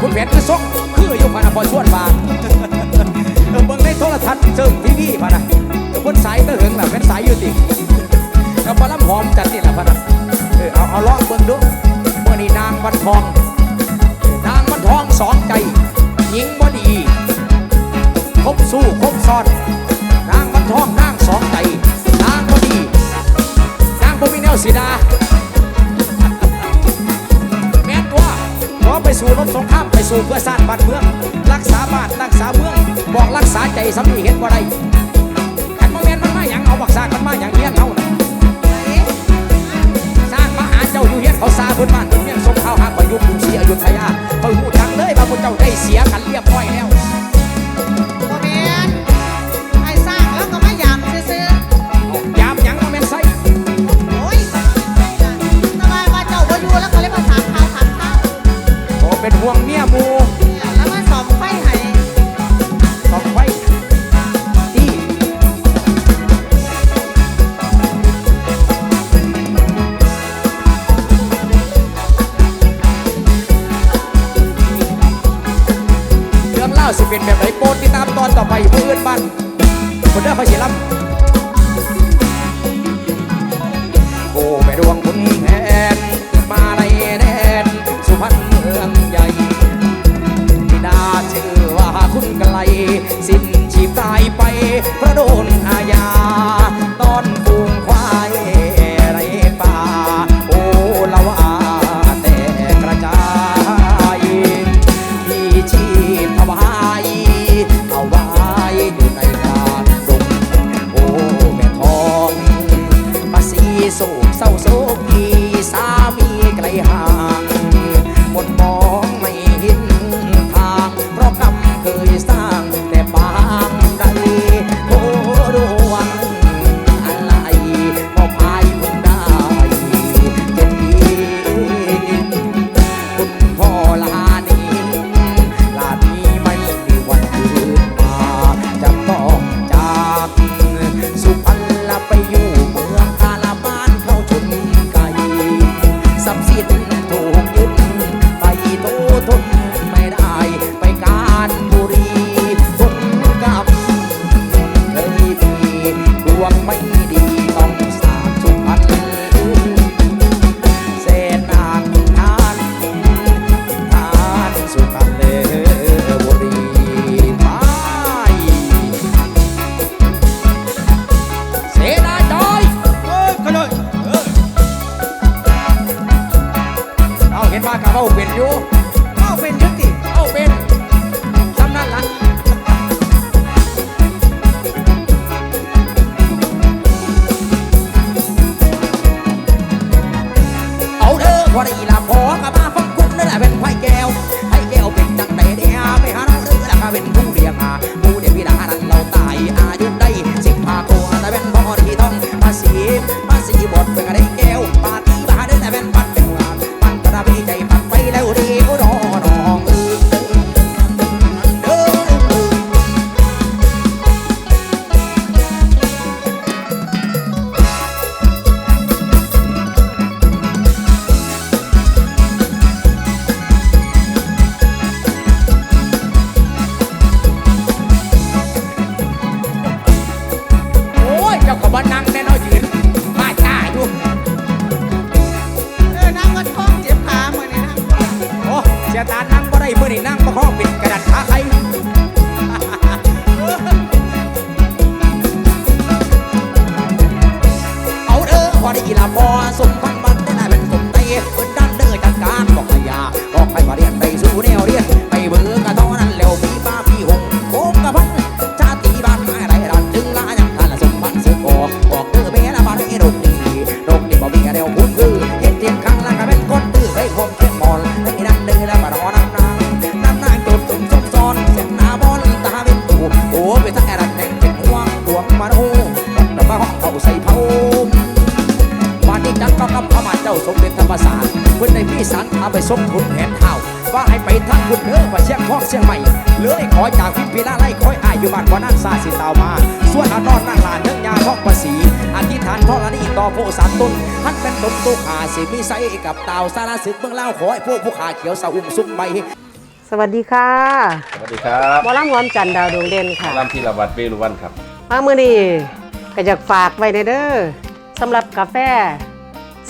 คุณแผนคือซกคืออยู่พนักพอชวนบางเบิ่งในโทรทัศน์ซึ่งทีวีพนักคนสายตะเหิงแบบเป็นสายอยู่ติกับปลาหอมจัดนี่แหละพันักเออเอาเอาล้อเบิ่งดูเมื่อนี้นางวันทอง นางวันทองสองใจหญิงบ่ดีคบสู้คบซ้อน นางวันทองนางสองใจ นางบ่ดี นางบ่มีแนวสีดา ไปสู่รบสงครามไปสู่เพื่อสร้างบ้านเมือง รักษาบ้านรักษาเมือง บอกรักษาใจสำนีเห็นว่าไรขันมองเห็นมันมาอย่างเอาบักซากันมาอย่างเงี้ยเอาสร้างมหาเจ้าอยู่เฮียนเขาซาบนบ้านบนเมืองสมงเขาหากไปยุคกรุงศรีอยุธยาเขาหูทางเลยบาพวกเจ้าได้เสียกันเรียบร้อยแล้ว สิ้นชีพตายไปเพราะโดนอาญา 有。 ใสกับเต่าสารสึกเมืองเล่าขอให้พวกผู้ขาเขียวสาอุ้มซุ่มใบสวัสดีค่ะสวัสดีครับบอลลัมวอมจันดาวดวงเด่นค่ะบอลำพีรวัตรเวรุวันครับ มาเมื่อนี้ก็อยากฝากไว้ในเด้อสำหรับกาแฟ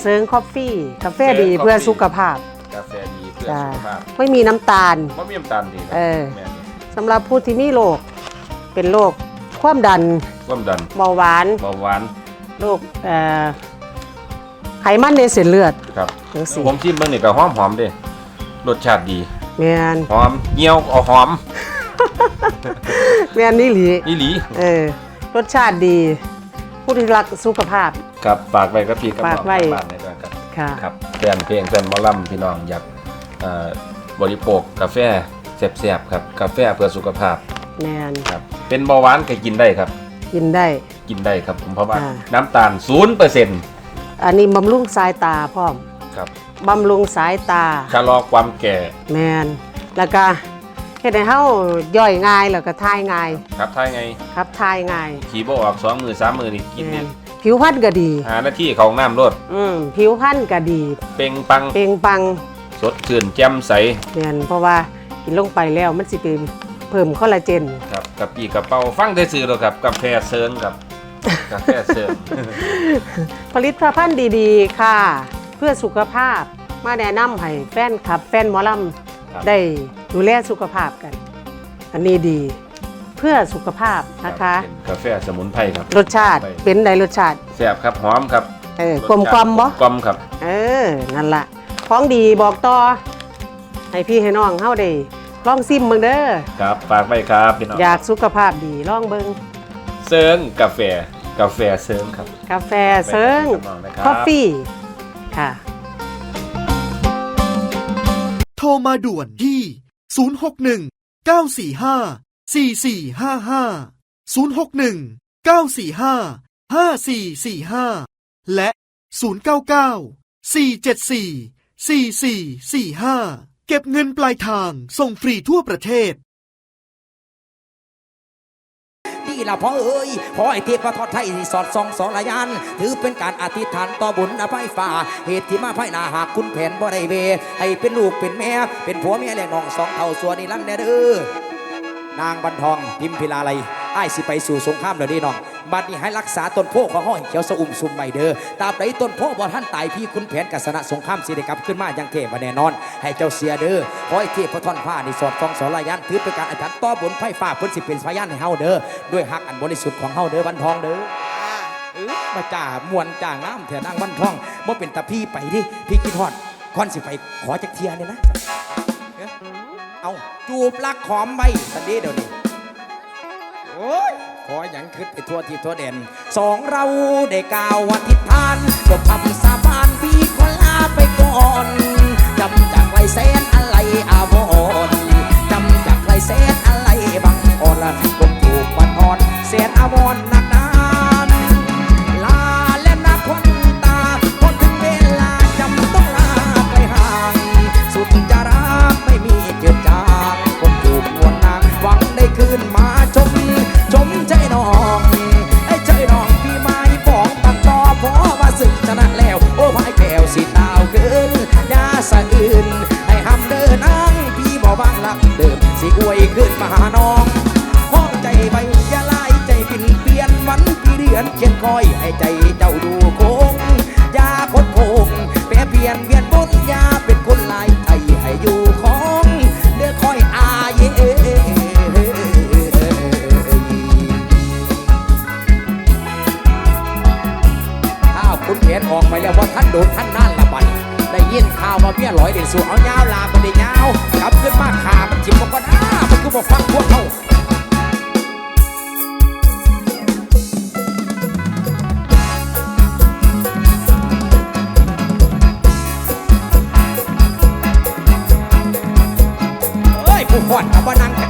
เซิงคอฟฟี่ กาแฟดีเพื่อสุขภาพ กาแฟดีเพื่อสุขภาพ ไม่มีน้ำตาลไม่มีน้ำตาลดีเออสำหรับผู้ที่มีโรคเป็นโรคความดัน ความดันเบาหวานเบาหวานโรคเอ่อ มันในเส้นเลือดครับจังซี่ผมชิมเบิ่งนี่ก็หอมหอมๆเด้รสชาติดีแม่นหอมเงี้ยวเอาหอมแม่นนี่หลี อีหลีเออ รสชาติดี ผู้ที่รักสุขภาพ ครับฝากไว้กับพี่กับน้ฝาอกงไว้ทางบ้านในด้วยครับ ค่ะ ครับแฟนเพลงแฟนหมอลำพี่น้องอยากเอ่อบริโภคกาแฟแซ่บๆครับ กาแฟเพื่อสุขภาพแม่นครับ เป็นเบาหวานก็กินได้ครับ กินได้ กินได้ครับผมเพราะว่าอ่า น้ำตาล0%อัน นี้บำรุงสายตาพร้อมครับบำรุงสายตาชะลอความแก่แมนแล้วก็เฮ็ดให้เฮาย่อยง่ายแล้วก็ทายง่ายครับถ้าไงครับทายง่ายขี่บ่ออกสองมือสามมือนี่กินแม่นี่นผิวพรรณก็ดี หาหน้าที่ของน้ำรดอืมผิวพรรณก็ดี เป่งปังเปล่งปลังสดชื่นแจ่มใสแม่นเพราะว่ากินลงไปแล้วมันสิไปเพิ่มคอลลาเจนครับกับปีกระเป๋าฟังได้ซื้อแล้วครับกาแฟเซิงครับ กาแฟเซิงผลิตภัณฑ์ดีๆ ค่ะ เพื่อสุขภาพมาแนะนำให้แฟนคลับ แฟนหมอลครับำได้ดูแลสุขภาพกัน อันนี้ดีเพื่อสุขภาพนะคะ เป็นกาแฟสมุนไพรครับ รสชาติเป็นไดรสชาติ แซ่บครับหอมครับเออกลมกลมๆบ่ กลมครับ เออ นั่นละของดีบอกต่อ ให้พี่ให้น้องเฮาได้ลองซิมเบิ่งเด้อ ครับ ฝากไว้ครับพี่น้อง อยากสุขภาพดีลองเบิ่ง เซิงกาแฟ กาแฟเซิงครับกาแฟเซิงไปกับน้องนะครับคอฟฟี่ค่ะ โทรมาด่วนที่ 061 945 4455 061 945 5445 และ 099 474 4445 เก็บเงินปลายทางส่งฟรีทั่วประเทศ ละพ่อเอ้ยขอไอ้เทพทอดไทยสอดส่องสองระยันถือเป็นการอธิษฐานต่อบุญอภัยฝ่า เหตุที่มาไพ่นาหากคุณแผนบ่ได้เว ให้เป็นลูกเป็นแม่ เป็นผัวเมียและน้องสองเท่าส่วนนี้ลันแน่เด้อ นางบันทองพิมพิลาไลอ้ายสิไปสู่สงครามแล้วนี่น้องบัดนี้ให้รักษาต้นโพของห้อยเขียวสะอุ่มซุ่มใหม่เด้อตาบใดต้นโพบ่ท่านตายพี่คุณแผนกัสนะสงครามสิได้กลับขึ้นมาอย่างเทพแน่นอน ให้เจ้าเสียเด้อขอให้เทพพระท่อนผ้าในสอดฟองสอนระยันถือเป็นการอธิษฐานต่อบนไฟฟ้าเพิ่นสิเป็นพยานให้เฮาเด้อด้วยฮักอันบริสุทธิ์ของเฮาเด้อบันทองเด้อเอมาจ่ามวนจ่างน้ำเถอะนางวันทองบ่เป็นตาพี่ไปดิพี่คิดฮอดคอนสิไปขอจักเทียเนี่ยนะ เอาจูบลักหอมใบสันดีเดี๋ยวนี้โอ้ยขออย่างคืดไปทั่วที่ทั่วเด่นสองเราได้กล่าวอธิษฐานจบคำสาบานพี่ขอลาไปก่อนจำจากไรแสนอะไรอาวรณ์จำจากไรแสนอะไรบังอ่อนละกบถูกวันอ่อนแสนอาวรณ์หนั คอยให้ใจเจ้าดูโค้งอย่าคดคงแปรเปลี่ยนเวียนบนอย่าเป็นคนลายใจให้อยู่ของเดือคอยอาเยข้าวคุณเพียนออกไปแล้วว่าท่านโดนท่านนั่นละบัดได้ยินข่าวมาเมียลอยเด่นสู่เอายาวลาก็ได้ยาวกลับขึ้นมาขามันจิบบอกก็น้ามันคือบอกฟังพวกเขา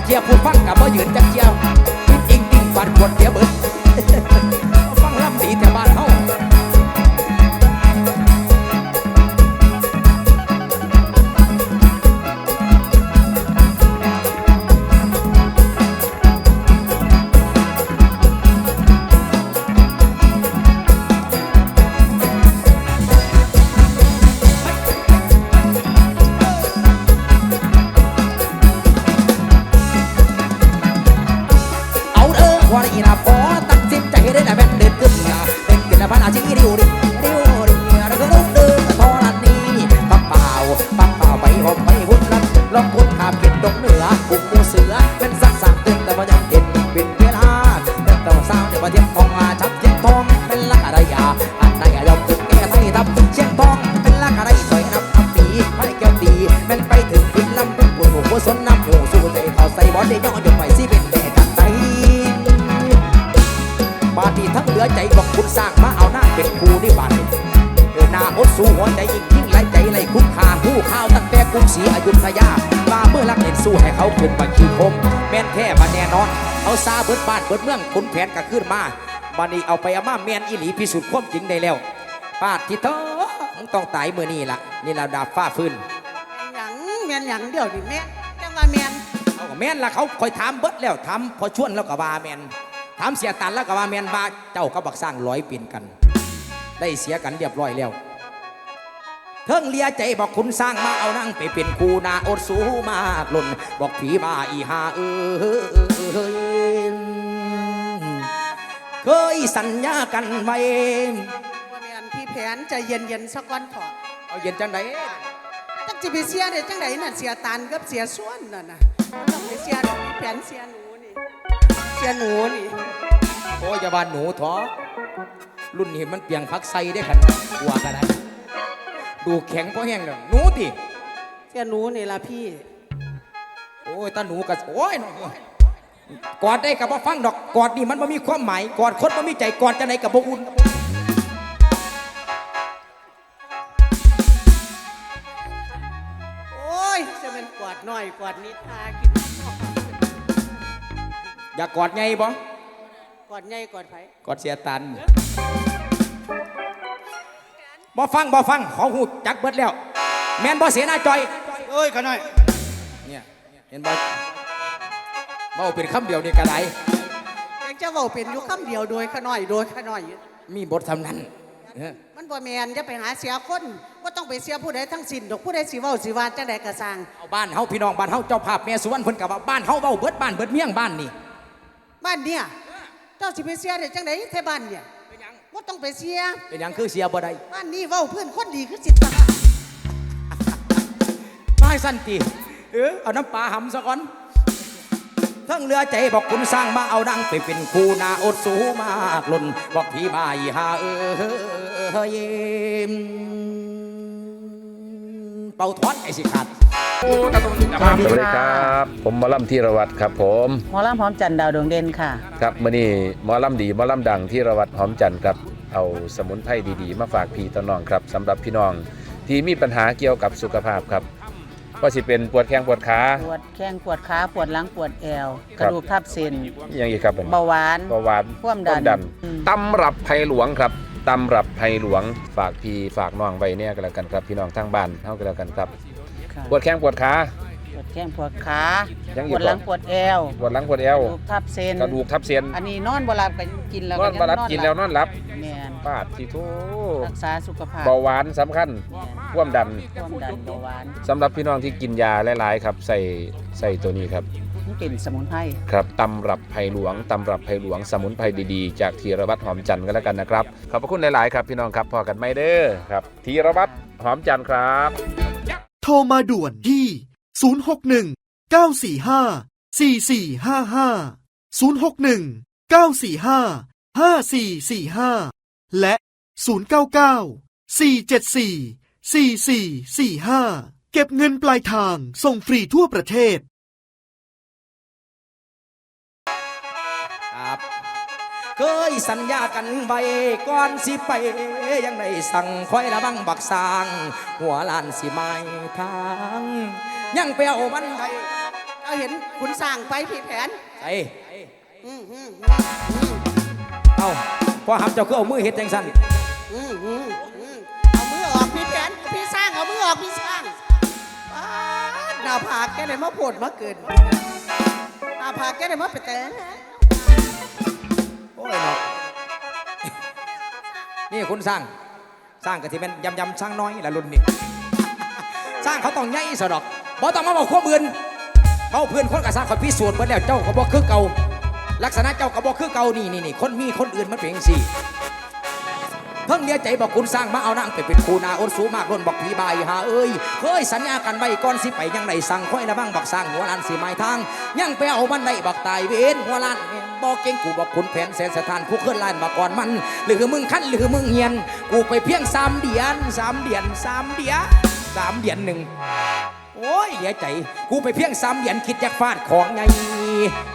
เจียวผู้ฟังกับบ่ยืนจักเจียวอิงติงบานปวดเดียวเบิด ลือใจบอกคุณสร้างมาเอาหน้าเป็นครูนี่บาดนี้เออหน้าอดสู้หัวใจยิ่งยิ่งไหลใจไหลคุ้มค่าหู้ข้าวตั้งแต่กรุงศรีอยุธยามาเมื่อรักเห็นสู้ให้เขาขึ้นมาขี้คม แม่นแท้มาแน่นอนเอาซาเบิดบ้านเบิดเมืองขุนแผนก็ขึ้นมาบาดนี้เอาไปเอามาแม่นอีหลีพิสูจน์ความจริงได้แล้วปาดที่เธอมึงต้องตายเมื่อนี้ล่ะนี่เราดาบฟ้าฟื้นหยังแม่นหยังเดี๋ยวดิแม่จังว่าแม่นเอาก็แม่นละเขาคอยถามเบิดแล้วถามพอชวนแล้วก็ว่าแม่น ถามเสียตันแล้วก็ว่าแม่นว่าเจ้าก็บักสร้างร้อยปีนกัน ได้เสียกันเรียบร้อยแล้วเทิงเลียใจบอกคุณสร้างมาเอานั่งไปเป็นครูนาอดสูมากหล่นบอกผีบ้าอีหาเออเคยสัญญากันไว้ว่าแม่นพี่แผนใจเย็นๆสักวันเถอะเอาเย็นจังไดจังสิไปเสียได้จังไดน่ะเสียตานกับเสียส่วนนั่นน่ะบ่ต้องไปเสียดอกพี่แผนเสียหนูนี่ เสียหนูนี่โอ้ยอย่าบานหนูท้อรุ่นนี้มันเปียงพักไซได้ขันกลัวกันได้ดูแข็งเพราะแห้งเลยหนูติเสียหนูนี่ล่ะพี่ โอ้ยตาหนูกับโอ้ยน้องกอดได้กับว่าฟังดอกกอดนี่มันไม่มีความหมายกอดคนไม่มีใจกอดจะไหนกับบ่อุ่นโอ้ย จะเป็นกวาดน้อยกวาดนิดากิน อยากกอดไงบ่กวาดใหญ่กวาดไผกอดเสียตันบ่ฟังบ่ฟังขอหูจักเบิดแล้ว แม่นบ่เสียหน้าจอยเอ้ยขะน้อยเนี่ยเห็นบ่เมาเป็นคำเดียวนี่กระไดยังจะเว้าเป็นอยู่คำเดียวโดยขะน้อยโดยขะน้อย มีบททำนั้นเออมันบ่แม่นจะไปหาเสียคนบ่ต้องไปเสียผู้ใดทั้งสิ้นดอกผู้ใดสิเว้าสิว่าจังใดก็สร้างเอาบ้านเฮาพี่น้องบ้านเฮาเจ้าภาพแม่สุวรรณเพิ่นกับว่าบ้านเฮาเว้าเบิดบ้านเบิดเมียงบ้านนี่ บ้านเนี่ยเจ้าสิไปเสียได้จังไดแท้บ้านเนี่ยบ่ต้องไปเสีย เป็นหยังคือเสียบ่ได้บ้านนี้เว้าเพื่อนคนดีคือสิตาไม่สันติเออเอาน้ำปลาหำซะก่อนเทั้งเรือใจบอกคุณสร้างมาเอาดังไปเป็นครูนาอดสูมากหล่นบอกพี่บายหาเออเฮ้ยเป่าทอดไอ้สิขาด สวัสดีครับ ผมหมอลำธีรวัตรครับ ผมหมอลำพร้อมจันทร์ดาวดวงเด่นค่ะ ครับมื่อนี้หมอลำดีหมอลำดังธีรวัตรหอมจันทร์ครับ เอาสมุนไพรดีๆ มาฝากพี่ต้นน้องครับสำหรับพี่น้องที่มีปัญหาเกี่ยวกับสุขภาพครับก็สิเป็นปวดแข้งปวดขาปวดแข้งปวดขาปวดหลังปวดแอวคกรับระดูกทับเส้นอยังอีกครับผมเบาหวานเบาหวานความดันอืมตำรับไผ่หลวงครับตำรับไผ่หลวงฝากพี่ฝากน้องไว้เนี่ยก็แล้วกันครับพี่น้องทางบ้านเท่ากันแล้วกันครับ ค่ะ ปวดแข้งปวดขา ปวดแข้งปวดขายังอีปกวดหลังบ่ปวดแอวปวดหลังปวดเอวกระดูกทับเส้นกระดูกทับเส้นอันนี้นอนบ่หลับก็กินแล้วนอนยังมารับกินแล้วนอนหลับแม่นปาดที่โทรักษาสุขภาพเบาหวานสำคัญแม่นความดันความดันเบาหวานสำหรับพี่น้องที่กินยาหลายๆครับใส่ใส่ตัวนี้ครับมันเป็นสมุนไพรครับตำรับไผ่หลวงตำรับไผ่หลวงสมุนไพรดีๆ จากธีรวัตรหอมจันทร์กันแล้วกันนะครับ ขอบพระคุณหลายๆ ครับ พี่น้องครับพอกันไม่เด้อครับธีรวัตรหอมจันทร์ครับโทรมาด่วนที่ 061 945 4455 061 945 5445 และ 099 474 4445 เก็บเงินปลายทางส่งฟรีทั่วประเทศ เคยสัญญากันไว้ก่อนสิไป ยังได้สั่งคอยระวังบักสร้าง หัวลานสิไม้ทาง ยังไปเอามันไดเอาเห็นคุณสร้างไปพี่แผนใส่อืมอืมเอาพอหับเจ้าคือเอามือเฮ็ดจังสันอืมอืมอืมเอามือออกพี่แผนพี่สร้างเอามือออกพี่สร้างป๊าดหน้าผากแกเลยมาโผดมาเกินหน้าผากแกเลยมาไปแต่ เลยเนาะนี่คุณสร้างสร้างกะทิเป็นยำยำสร้างน้อยละรุ่นนี่สร้างเขาต้องใหญ่สะดอกบ่ต้องมาบอกข้อมือนเขาเพื่อนคนกระซ่างเขาพิสูจน์เมดแล้วเจ้าก็บอกคือเก่าลักษณะเจ้าก็บอกคือเก่านี่นี่นี่คนมีคนอื่นมันเป็นจังสี่ เพิ่งเลียใจบอกคุณสร้างมาเอานางไปเป็นคูนาอดสูมากร่นบอกผีบายหาเอ้ยเคยสัญญากันไว้ก่อนสิไปยังไหนสั่งค่อยละบ้างบักสร้างหัวลานสีไม้ทาง ยังไปเอามันได้บักตายเวนหัวลานบอกเก่งกูบอกคุณแผนแสนสถานผู้เคลื่อนลานมาก่อนมัน หรือมึงขั้นหรือมึงเฮียน กูไปเพียงสามเดือนสามเดือนสามเดือนสามเดือนหนึ่งโอ้ยเหลียใจ กูไปเพียงสามเหรียญคิดยากฟาดของไง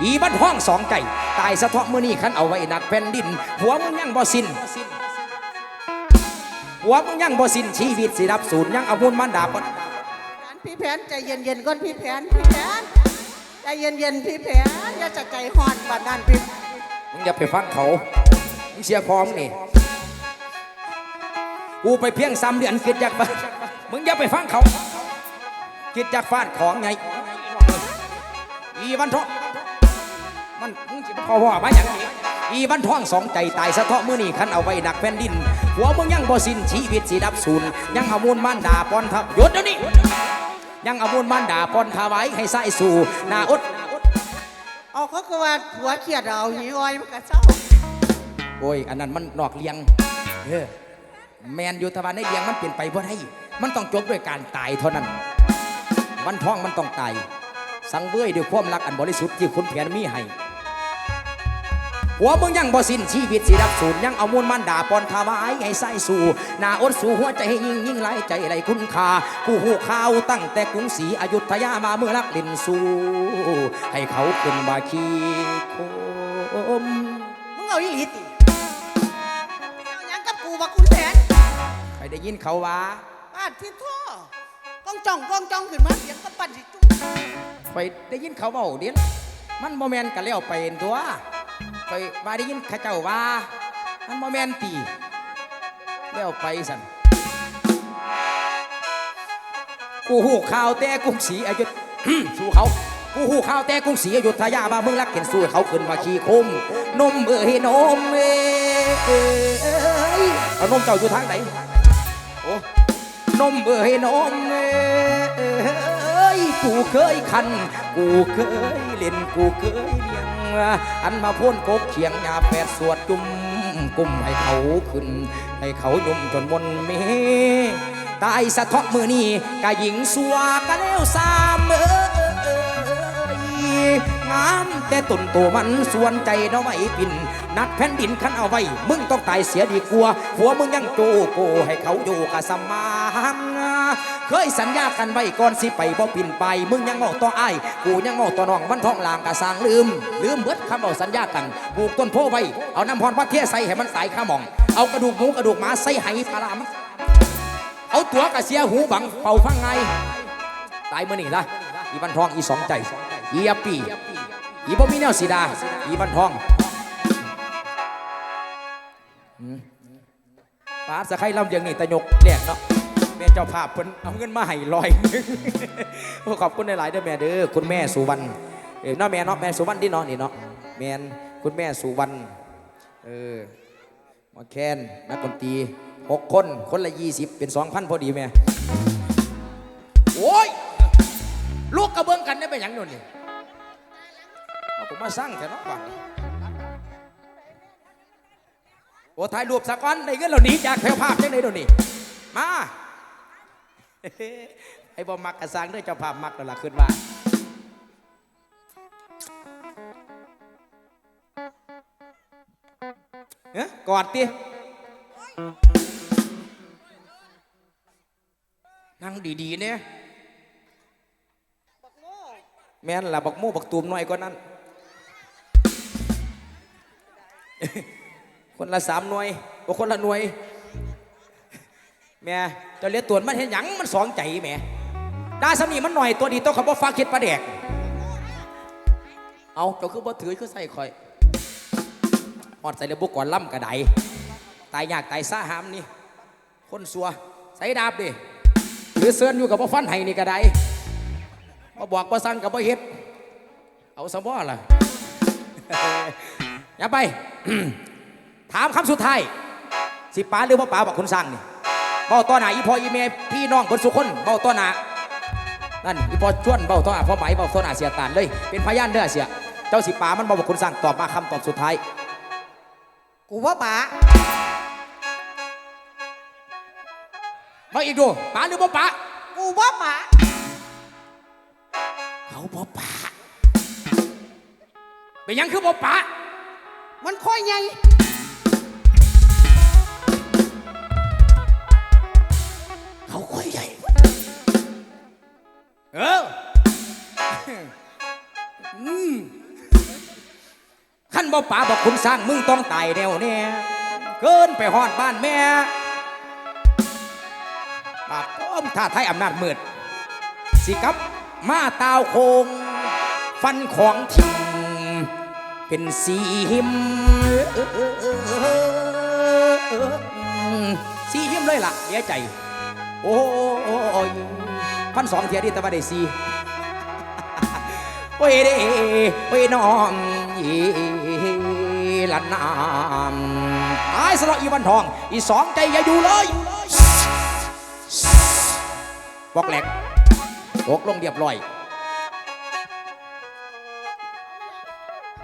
อีบันห้องสองใจตายสะเทาะมือนี่คันเอาไว้หนักแผ่นดิน หัวมึงยังบ่สิ้น หัวมึงยังบ่สิ้นชีวิตสิรับสูญยังเอาหุ่นมันดาบพี่แผนใจเย็นๆก่อนพี่แผนพี่แผนใจเย็นๆพี่แผนอย่าจะใจห่อนบัดนั้นพี่มึงอย่าไปฟังเขามึงเสียพร้อมนี่กูไปเพียงสามเดือนคิดอยากฟาดมึงอย่าไปฟังเขาคิดอยากฟาดของไงอีวันทองมันมึงสิพอว่ามาอย่างนี้ อีวันทองสองใจตายสะเทาะมือนี่คันเอาไว้หนักแผ่นดิน หัวมึงยังบ่สิ้นชีวิตสิดับสูญยังเอามูลมันด่าปอนทับหยุดเดี๋ยวนี้ยังเอามูลมันด่าปอนถวายให้ใส่สู่หนาอดเอาเขาก็ว่าหัวเขียดเอาหีอ้อยมันก็เศร้าโอ้ยอันนั้นมันนอกเลียงเออแมนอยู่แตะวันในเลียงมันเปลี่ยนไปบ่ได้มันต้องจบด้วยการตายเท่านั้นวันท้องมันต้องตายสังเวยด้วยความรักอันบริสุทธิ์ที่คุณเพียรมีให้ หัวมึงยังบ่สิ้นชีวิตสิรับสูญยังเอามูลมันด่าปอนถวายให้ใส่สู่หน้าอดสู่หัวใจให้ยิ่งยิ่งไหลใจไหลคุณค่ากูหูข่าวตั้งแต่กรุงศรีอยุธยามาเมื่อรักเล่นสู่ให้เขาขึ้นบาคีโคมมึงเอาอีหลีติเอาหยังกับกูว่าคุณแผนใครได้ยินเขาว่าบ้านที่ท่อกล้องจ้องกล้องจ้องขึ้นมาเสียงก็ปั่นสิจุ๊บไปได้ยินเขาเบาเดียนมันโมเมนกันแล้วไปเห็นตัว ไปว่าได้ยินข้าเจ้าว่ามันโมเมนตีแล้วไปสันกูหูข่าวแต่กรุงศรีอยุธสู้เขากูหูข่าวแต่กรุงศรีอยุธยามาเมืองรักเห็นสู้เขาขึ้นมาขี่คมนมเอ้ยนมเอ้ยเอานมเจ้าอยู่ทางไหนโอ้นมเอ้ยนมเอ้ยกูเคยคัน กูเคยเล่นกูเคยเลี้ยง อันมาพ่นกบเขียงยาแปดสวดจุ่มกุ่มให้เขาขึ้น ให้เขายุ่มจนมนเมตายสะเทาะมือนี่กะหญิงสัวกะแล้วสามเอ้ยงามแต่ตุนตัวมันส่วนใจเนาะไม่ปินนักแผ่นดินขันเอาไว้ มึงต้องตายเสียดีกว่าหัวมึงยังโจโกให้เขาอยู่กะสมาน เคยสัญญากันไว้ก่อนสิไปบ่ปินไป มึงยังงอกต่อไอ้กูยังงอกต่อน้องมันท้องลางกะสร้างลืม ลืมเบิดคำเอาสัญญากันปลูกต้นโพไว้เอาน้ำพรพระเทียใส่ให้มันตายข้ามอง เอากระดูกหมูกระดูกหมาใส่ให้ปลาร้ามันเอาตัวกระเสียหูบังเป่าฟังไงตายเมื่อนี่ละอีบันทองอีสองใจอีอปีอีบ่มีแนวสีดาอีบันทองป้าสะไข่ลำเดียงนี่ตะยกแหลกเนาะ ม่เจ้าภาพเพิ่นเอาเงินมาให้ลอยโอ้ขอบคุณหลายๆด้อแม่เด้อคุณแม่สุวรรณเออเนาะแม่เนาะแม่สุวรรณที่เนาะนี่เนาะแม่นคุณแม่สุวรรณเออมาแคนนักดนตรีหกคนคนละยี่สิบเป็นสองพันพอดีแม่โอ้ยลูกกระเบื้องกันได้ไปนหยังโน่นนี่เอาผมมาสร้างแค่นอกบ้านนี่โอ้ถ่ายรูปสักวันได้เงินเรานี้จากแถวภาพได้เลยโน่นนี่มา ไอ้บอมักกระสังด้วยเจ้าภาพมักนั่นล่ะขึ้นมาเอ๊ะกอดดินั่งดีๆเนี่ยแม่นล่ะบักหมู่บักตูมน้อยกว่านั้นคนละสามหน่วยโอ้คนละหน่วย แม่เจะเลี้ยตัวมันเห็นหยังมันสองใจแม่ดาสมีมันหน่อยตัวดีต้องขาบอกฟ้าคิดประแดกเอาเจ้าคือบ่ถือคือใส่คอยหอดใส่เรือบุกก่อนล่ำกระไดตายยากตายซ่าหามนี่คนสัวใส่ดาบดิถือเสื้อนอยู่กับบ่ฟันไห้นี่กระไดมาบอกมาสั่งกับมาเฮ็ดเอาสมอล่ะอย่าไป ถามคำสุดท้ายสิป๋าหรือว่าป๋าบอกคุณสั่งนี่ เบ้าต้อหน้าอีพออีเมพี่น้องคนสุคนเบ้าต้อหน้านั่นอีพอชวนเบ้าต้อหน้าพ่อไหมเบ้าต้อหน้าเสียตานเลย เป็นพยานเด้อเสีย เจ้าสิป๋ามันบอกบอกคุณสั่งตอบมาคำตอบสุดท้าย กูว่าป๋ามาอีกดูป๋าหรือบ่ป๋ากูบ่ปะเขาบ่ป๋าเป็นหยังคือบ่ป๋ามันค่อยใหญ่ เออขั้นบ่ป๋าบอกคุณสร้างมึงต้องตายแนวแน่เกินไปหอดบ้านแม่บาดต้อมท่าไทยอำนาจมืด สิกับมาตาวโคง ฟันของทิงเป็นสีหิมสีหิมเลยล่ะเสียใจ โอ้ย พันสองเทียดีแต่ว่าได้สีโอ้ยเด้โอ้ยน้องอีละนามตายสละอีวันทอง อีสองใจอย่าอยู่เลยบอกแหลกตกลงเรียบร้อย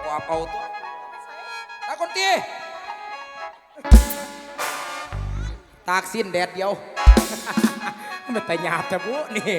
ว่าเอาตัวตาคนตีตากสิ้นแดดเดียว มันแต่หยาบแต่บุนี่